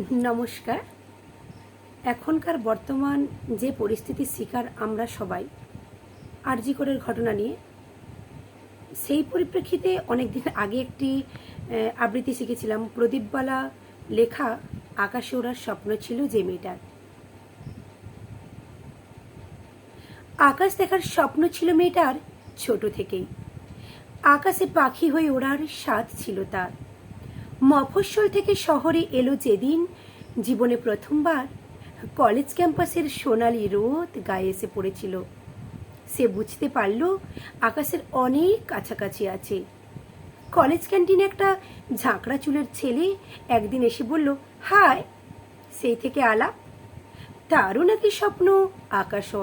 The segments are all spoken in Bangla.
নমস্কার। এখনকার বর্তমান যে পরিস্থিতির শিকার আমরা সবাই আরজিকরের ঘটনা নিয়ে, সেই পরিপ্রেক্ষিতে অনেকদিন আগে একটি আবৃত্তি শিখেছিলাম। প্রদীপবালা লেখা আকাশে ওড়ার স্বপ্ন ছিল যে মেয়েটার। আকাশ দেখার স্বপ্ন ছিল মেয়েটার ছোট থেকেই। আকাশে পাখি হয়ে ওড়ার স্বাদ ছিল তার। মফস্বল থেকে শহরে এলো যেদিন জীবনে প্রথমবার। কলেজ ক্যাম্পাসের সোনালি রোদ গায়ে এসে পড়েছিল। সে বুঝতে পারল আকাশের অনেক কাছাকাছি আছে। কলেজ ক্যান্টিনে একটা ঝাঁকড়া চুলের ছেলে একদিন এসে বলল হাই সেই থেকে আলাপ? তারও নাকি স্বপ্ন আকাশ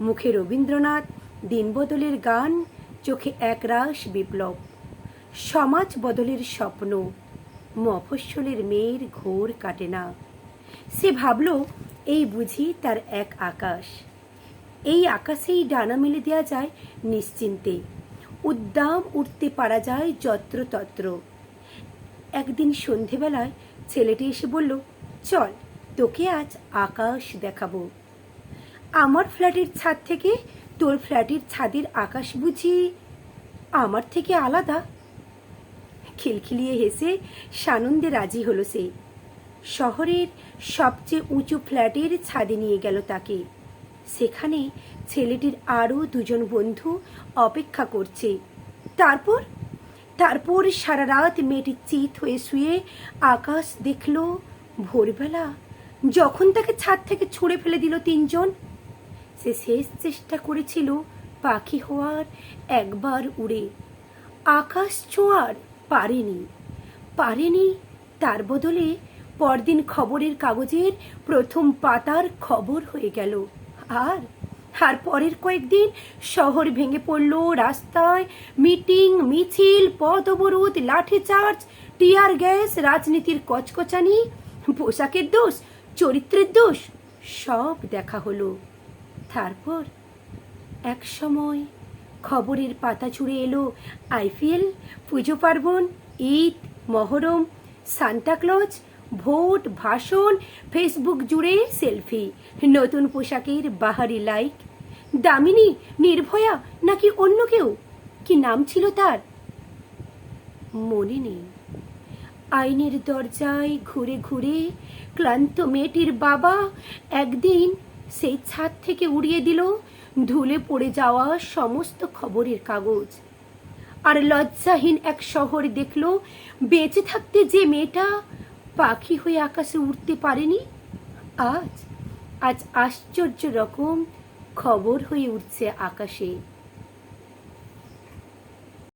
মুখে রবীন্দ্রনাথ দিনবদলের গান, চোখে একরাশ বিপ্লব। সমাজ বদলের স্বপ্ন মফস্বলের মেয়ের ঘোর কাটে না। সে ভাবল, এই বুঝি তার এক আকাশ। এই আকাশেই ডানা মেলে দেওয়া যায় নিশ্চিন্তে। উদ্দাম উঠতে পারা যায় যত্রতত্র। একদিন সন্ধেবেলায় ছেলেটি এসে বলল, চল, তোকে আজ আকাশ দেখাবো। আমার ফ্ল্যাটের ছাদ থেকে তোর ফ্ল্যাটের ছাদের আকাশ বুঝি আমার থেকে আলাদা? খিলখিলিয়ে হেসে সানন্দে রাজি হলো সে। শহরের সবচেয়ে উঁচু ফ্ল্যাটের ছাদে নিয়ে গেল তাকে। সেখানে ছেলেটির আরও দুজন বন্ধু অপেক্ষা করছে। তারপর? তারপর সারা রাত মেয়েটি চিত হয়ে শুয়ে আকাশ দেখল ভোরবেলা যখন তাকে ছাদ থেকে ছুঁড়ে ফেলে দিল তিনজন। সে শেষ চেষ্টা করেছিল পাখি হওয়ার একবার উড়ে। আকাশ ছোঁয়ার পারেনি। পারেনি তার বদলে পরদিন খবরের কাগজের প্রথম পাতার খবর হয়ে গেল। আর আর পরের কয়েকদিন শহর ভেঙে পড়ল রাস্তায় মিটিং, মিছিল, পথ অবরোধ, লাঠিচার্জ, টিয়ার গ্যাস, রাজনীতির কচকচানি, পোশাকের দোষ, চরিত্রের দোষ, সব দেখা হলো। তারপর এক সময় খবরের পাতা ছুঁড়ে এলো। আইপিএল পুজো পার্বণ, Eid, Muharram Santa Claus vote, ভাষণ, ফেসবুক জুড়ে সেলফি, নতুন পোশাকের বাহারি লাইক। দামিনী, নির্ভয়া, নাকি অন্য কেউ? কি নাম ছিল তার? মনে নেই। আইনের দরজায় ঘুরে ঘুরে ক্লান্ত মেয়েটির বাবা একদিন সেই ছাদ থেকে উড়িয়ে দিল ধুলে পড়ে যাওয়া সমস্ত খবরের কাগজ। আর লজ্জাহীন এক শহর দেখল, বেঁচে থাকতে যে মেয়েটা পাখি হয়ে আকাশে উঠতে পারেনি। আজ আজ আশ্চর্য রকম খবর হয়ে উঠছে আকাশে।